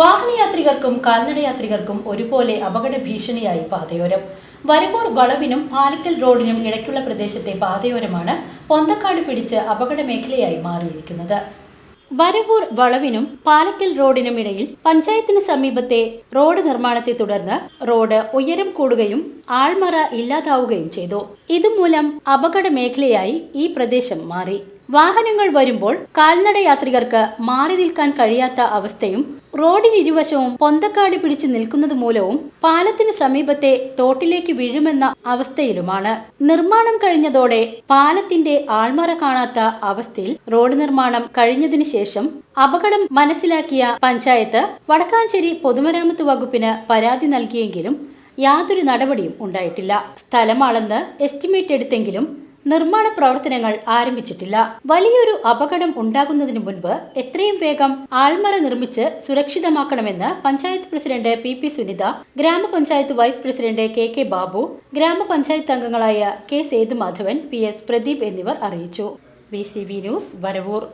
വാഹനയാത്രികർക്കും കാൽനടയാത്രികർക്കും ഒരുപോലെ അപകട ഭീഷണിയായി പാതയോരം. വരവൂർ വളവിനും പാലക്കൽ റോഡിനും ഇടയ്ക്കുള്ള പ്രദേശത്തെ പാതയോരമാണ് പൊന്തക്കാട് പിടിച്ച് അപകട മേഖലയായി മാറിയിരിക്കുന്നത്. വരവൂർ വളവിനും പാലക്കൽ റോഡിനും ഇടയിൽ പഞ്ചായത്തിന് സമീപത്തെ റോഡ് നിർമ്മാണത്തെ തുടർന്ന് റോഡ് ഉയരം കൂടുകയും ആൾമറ ഇല്ലാതാവുകയും ചെയ്തു. ഇതുമൂലം അപകട മേഖലയായി ഈ പ്രദേശം മാറി. വാഹനങ്ങൾ വരുമ്പോൾ കാൽനട യാത്രികർക്ക് മാറി നിൽക്കാൻ കഴിയാത്ത അവസ്ഥയും റോഡിനിരുവശവും പൊന്തക്കാട് പിടിച്ചു നിൽക്കുന്നത് മൂലവും പാലത്തിന് സമീപത്തെ തോട്ടിലേക്ക് വീഴുമെന്ന അവസ്ഥയിലുമാണ്. നിർമ്മാണം കഴിഞ്ഞതോടെ പാലത്തിന്റെ ആൾമറ കാണാത്ത അവസ്ഥയിൽ റോഡ് നിർമ്മാണം കഴിഞ്ഞതിനു ശേഷം അപകടം മനസ്സിലാക്കിയ പഞ്ചായത്ത് വടക്കാഞ്ചേരി പൊതുമരാമത്ത് വകുപ്പിന് പരാതി നൽകിയെങ്കിലും യാതൊരു നടപടിയും ഉണ്ടായിട്ടില്ല. സ്ഥലമാണെന്ന് എസ്റ്റിമേറ്റ് എടുത്തെങ്കിലും നിർമ്മാണ പ്രവർത്തനങ്ങൾ ആരംഭിച്ചിട്ടില്ല. വലിയൊരു അപകടം ഉണ്ടാകുന്നതിന് മുൻപ് എത്രയും വേഗം ആൾമറ നിർമ്മിച്ച് സുരക്ഷിതമാക്കണമെന്ന് panchayat president P P Sunitha ഗ്രാമപഞ്ചായത്ത് vice president K K Babu ഗ്രാമപഞ്ചായത്ത് അംഗങ്ങളായ K Sethumadhavan P S Pradeep എന്നിവർ അറിയിച്ചു. B C B news Varavoor.